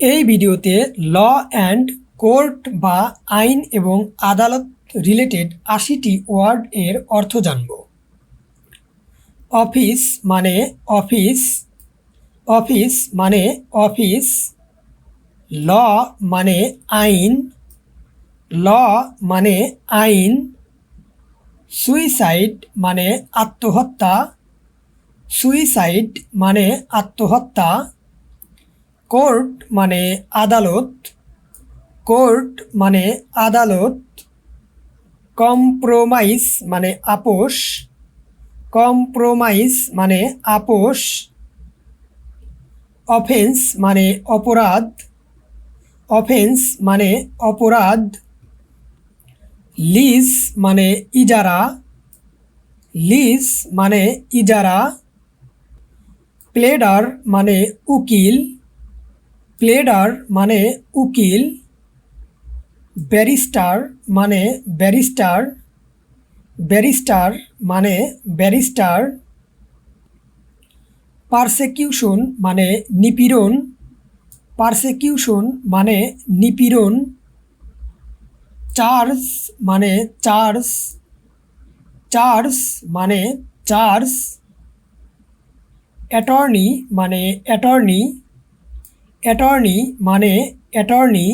এই ভিডিওতে law and court বা আইন এবং আদালত রিলেটেড আশিটি ওয়ার্ড এর অর্থ জানব। অফিস মানে অফিস অফিস মানে অফিস, ল মানে আইন, ল মানে আইন, সুইসাইড মানে আত্মহত্যা, সুইসাইড মানে আত্মহত্যা। কোর্ট মানে আদালত, কোর্ট মানে আদালত, কম্প্রোমাইজ মানে আপোষ, কম্প্রোমাইজ মানে আপোষ, অফেন্স মানে অপরাধ, অফেন্স মানে অপরাধ, লিজ মানে ইজারা, লিজ মানে ইজারা, প্লেডার মানে উকিল প্লেডার মানে উকিল, ব্যারিস্টার মানে ব্যারিস্টার ব্যারিস্টার মানে ব্যারিস্টার, পারসেকিউশন মানে নিপীড়ন, পারসেকিউশন মানে নিপীড়ন, চার্জ মানে চার্জ চার্জ মানে চার্জ, অ্যাটর্নি মানে অ্যাটর্নি অ্যাটর্নি মানে অ্যাটর্নি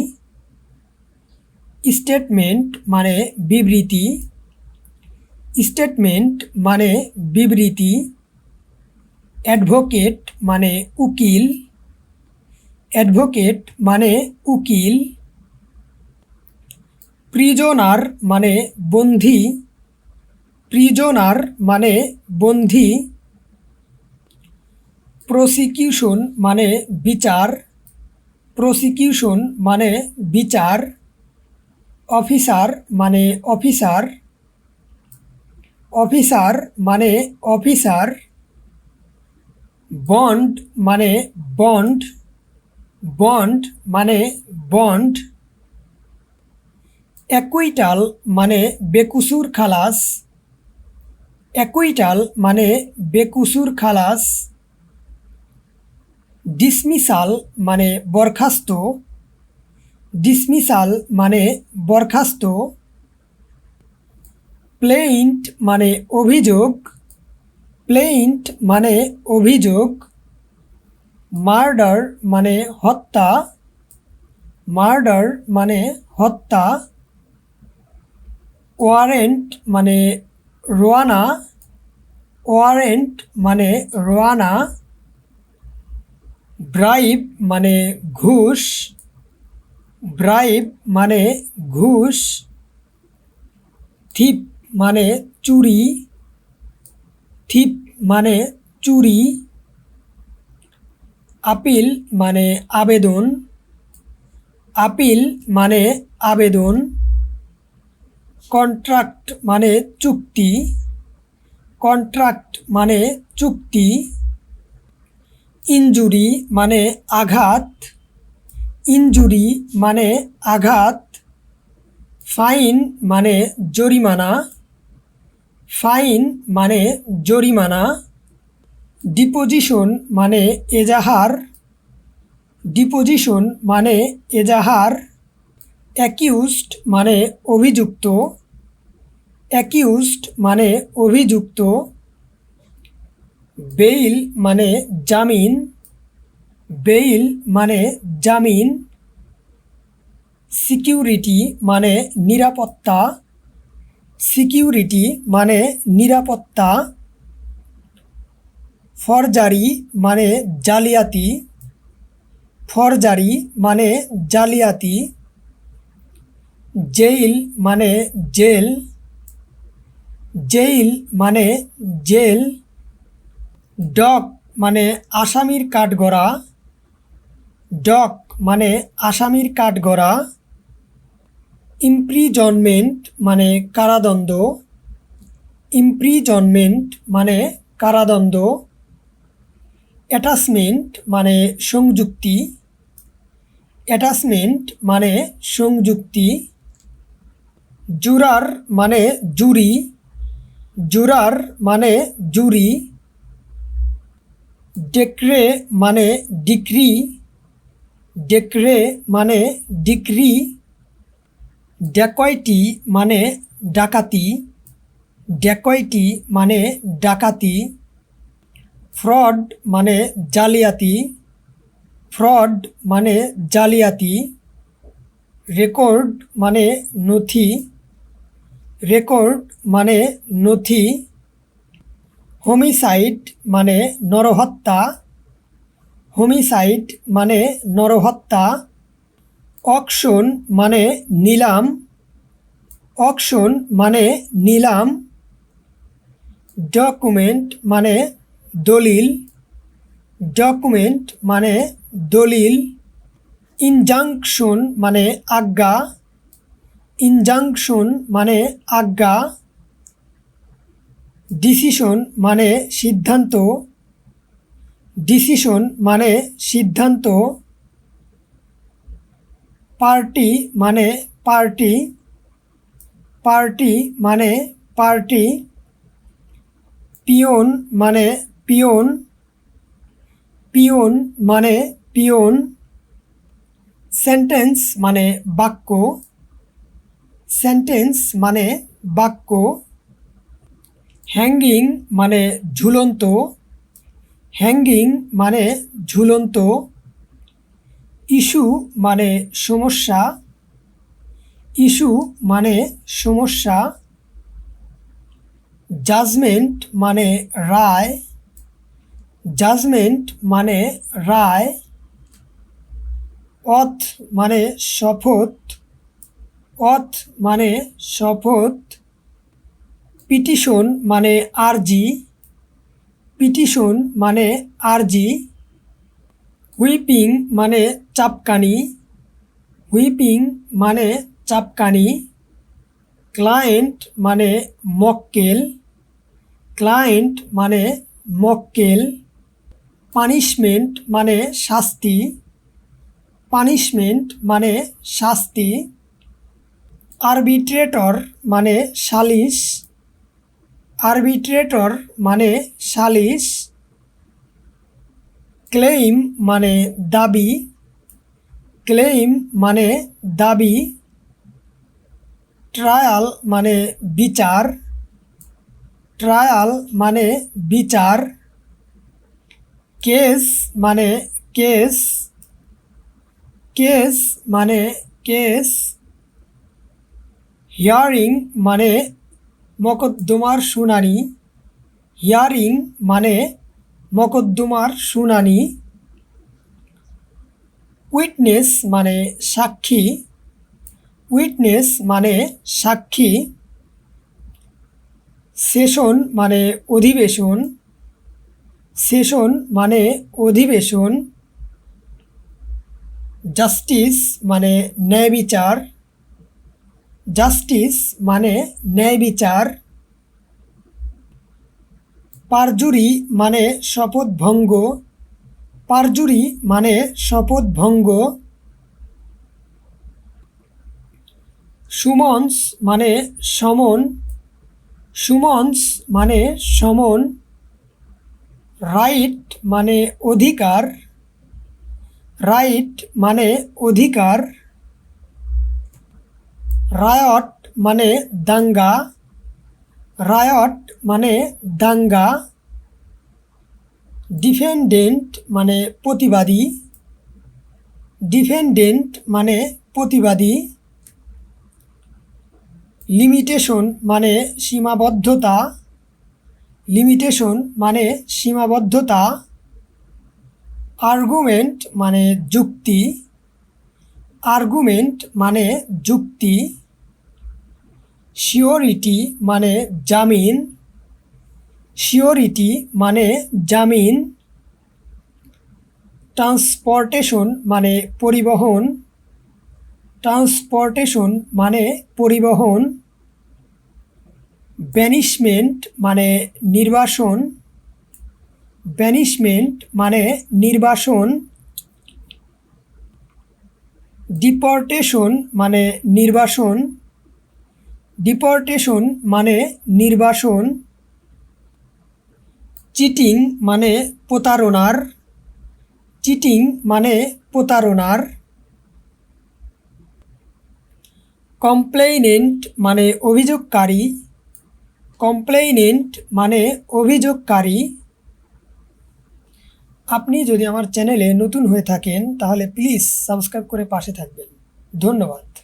স্টেটমেন্ট মানে বিবৃতি স্টেটমেন্ট মানে বিবৃতি অ্যাডভোকেট মানে উকিল অ্যাডভোকেট মানে উকিল প্রিজনার মানে বন্ধি প্রিজনার মানে বন্ধি প্রসিকিউশন মানে বিচার প্রসিকিউশন মানে বিচার অফিসার মানে অফিসার অফিসার মানে অফিসার বন্ড মানে বন্ড বন্ড মানে বন্ড অ্যাকুইটাল মানে বেকুসুর খালাস অ্যাকুইটাল মানে বেকুসুর খালাস ডিসমিসাল মানে বরখাস্ত ডিসমিসাল মানে বরখাস্ত প্লেইন্ট মানে অভিযোগ প্লেইন্ট মানে অভিযোগ মার্ডার মানে হত্যা মার্ডার মানে হত্যা ওয়ারেন্ট মানে রোয়ানা ওয়ারেন্ট মানে রোয়ানা ব্রাইব মানে ঘুষ, ব্রাইব মানে ঘুষ, থিপ মানে চুরি, থিপ মানে চুরি, আপিল মানে আবেদন, আপিল মানে আবেদন, কন্ট্রাক্ট মানে চুক্তি, কন্ট্রাক্ট মানে চুক্তি। ইনজুরি মানে আঘাত। ইনজুরি মানে আঘাত। ফাইন মানে জরিমানা। ফাইন মানে জরিমানা। ডিপোজিশন মানে এজাহার। ডিপোজিশন মানে এজাহার। অ্যাকিউজড মানে অভিযুক্ত। অ্যাকিউজড মানে অভিযুক্ত। বেইল মানে জামিন, বেইল মানে জামিন, সিকিউরিটি মানে নিরাপত্তা, সিকিউরিটি মানে নিরাপত্তা, ফরজারি মানে জালিয়াতি, ফরজারি মানে জালিয়াতি, জেইল মানে জেল, জেইল মানে জেল ডক মানে আসামির কাঠগড়া, ডক মানে আসামির কাঠগড়া, ইমপ্রিজনমেন্ট মানে কারাদণ্ড, ইমপ্রিজনমেন্ট মানে কারাদণ্ড, অ্যাটাচমেন্ট মানে সংযুক্তি, অ্যাটাচমেন্ট মানে সংযুক্তি, জুরার মানে জুরি, জুরার মানে জুরি। ডেক্রে মানে ডিক্রি ডেক্রে মানে ডিক্রি ড্যাকয়টি মানে ডাকাতি ড্যাকয়টি মানে ডাকাতি ফ্রড মানে জালিয়াতি ফ্রড মানে জালিয়াতি রেকর্ড মানে নথি রেকর্ড মানে নথি। হোমিসাইড মানে নরহত্যা, হোমিসাইড মানে নরহত্যা, অকশন মানে নিলাম, অকশন মানে নিলাম, ডকুমেন্ট মানে দলিল, ডকুমেন্ট মানে দলিল, ইনজাংশন মানে আজ্ঞা, ইনজাংশন মানে আজ্ঞা ডিসিশন মানে সিদ্ধান্ত। ডিসিশন মানে সিদ্ধান্ত। পার্টি মানে পার্টি পার্টি মানে পার্টি পিয়ন মানে পিয়ন পিয়ন মানে পিয়ন সেন্টেন্স মানে বাক্য। সেন্টেন্স মানে বাক্য। হ্যাঙ্গিং মানে ঝুলন্ত। হ্যাঙ্গিং মানে ঝুলন্ত। ইস্যু মানে সমস্যা। ইস্যু মানে সমস্যা। জাজমেন্ট মানে রায়। জাজমেন্ট মানে রায়। অথ মানে শপথ। অথ মানে শপথ। পিটিশন মানে আরজি। পিটিশন মানে আরজি। হুইপিং মানে চাপকানি। হুইপিং মানে চাপকানি। ক্লায়েন্ট মানে মক্কেল। ক্লায়েন্ট মানে মক্কেল। পানিশমেন্ট মানে শাস্তি। পানিশমেন্ট মানে শাস্তি। আরবিট্রেটর মানে সালিশ। আরবিট্রেটর মানে সালিশ ক্লেইম মানে দাবি, ক্লেইম মানে দাবি, ট্রায়াল মানে বিচার, ট্রায়াল মানে বিচার, কেস মানে কেস কেস মানে কেস, হিয়ারিং মানে মকদ্দমার শুনানি, হিয়ারিং মানে মকদ্দমার শুনানি, উইটনেস মানে সাক্ষী, উইটনেস মানে সাক্ষী, সেশন মানে অধিবেশন, সেশন মানে অধিবেশন, জাস্টিস মানে ন্যায় বিচার জাস্টিস মানে ন্যায় বিচার, পারজুরি মানে শপথ ভঙ্গ, পারজুরি মানে শপথ ভঙ্গ, সুমন্স মানে সমন, সুমন্স মানে সমন, রাইট মানে অধিকার, রাইট মানে অধিকার। রায়ট মানে দাঙ্গা, রায়ট মানে দাঙ্গা, ডিফেন্ডেন্ট মানে প্রতিবাদী, ডিফেন্ডেন্ট মানে প্রতিবাদী, লিমিটেশন মানে সীমাবদ্ধতা, লিমিটেশন মানে সীমাবদ্ধতা, আর্গুমেন্ট মানে যুক্তি, আর্গুমেন্ট মানে যুক্তি। শিওরিটি মানে জামিন শিওরিটি মানে জামিন, ট্রান্সপোর্টেশন মানে পরিবহন, ট্রান্সপোর্টেশন মানে পরিবহন, ব্যানিশমেন্ট মানে নির্বাসন, ব্যানিশমেন্ট মানে নির্বাসন, ডিপোর্টেশন মানে নির্বাসন ডিপোর্টেশন মানে নির্বাসন চিটিং মানে প্রতারণার চিটিং মানে প্রতারণার কমপ্লেইনেন্ট মানে অভিযোগকারী কমপ্লেইনেন্ট মানে অভিযোগকারী। আপনি যদি আমার চ্যানেলে নতুন হয়ে থাকেন, তাহলে প্লিজ সাবস্ক্রাইব করে পাশে থাকবেন। ধন্যবাদ।